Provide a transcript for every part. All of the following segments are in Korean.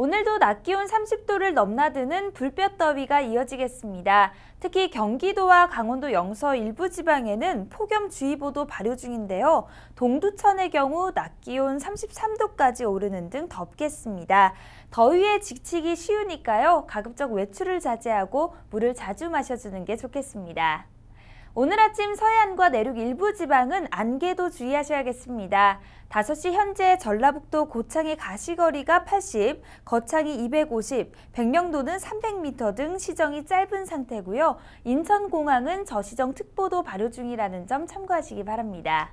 오늘도 낮 기온 30도를 넘나드는 불볕 더위가 이어지겠습니다. 특히 경기도와 강원도 영서 일부 지방에는 폭염주의보도 발효 중인데요. 동두천의 경우 낮 기온 33도까지 오르는 등 덥겠습니다. 더위에 지치기 쉬우니까요. 가급적 외출을 자제하고 물을 자주 마셔주는 게 좋겠습니다. 오늘 아침 서해안과 내륙 일부 지방은 안개도 주의하셔야겠습니다. 5시 현재 전라북도 고창의 가시거리가 80, 거창이 250, 백령도는 300m 등 시정이 짧은 상태고요. 인천공항은 저시정 특보도 발효 중이라는 점 참고하시기 바랍니다.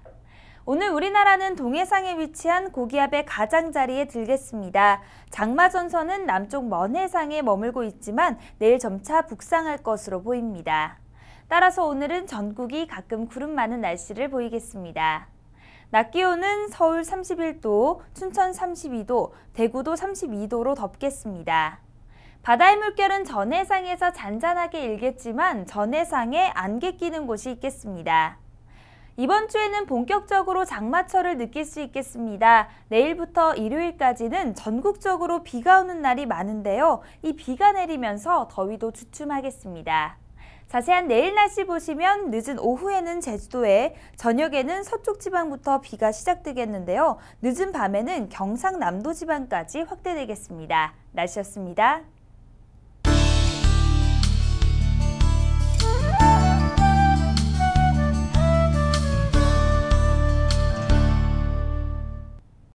오늘 우리나라는 동해상에 위치한 고기압의 가장자리에 들겠습니다. 장마전선은 남쪽 먼 해상에 머물고 있지만 내일 점차 북상할 것으로 보입니다. 따라서 오늘은 전국이 가끔 구름 많은 날씨를 보이겠습니다. 낮 기온은 서울 31도, 춘천 32도, 대구도 32도로 덥겠습니다. 바다의 물결은 전해상에서 잔잔하게 일겠지만 전해상에 안개 끼는 곳이 있겠습니다. 이번 주에는 본격적으로 장마철을 느낄 수 있겠습니다. 내일부터 일요일까지는 전국적으로 비가 오는 날이 많은데요. 이 비가 내리면서 더위도 주춤하겠습니다. 자세한 내일 날씨 보시면 늦은 오후에는 제주도에 저녁에는 서쪽 지방부터 비가 시작되겠는데요. 늦은 밤에는 경상남도 지방까지 확대되겠습니다. 날씨였습니다.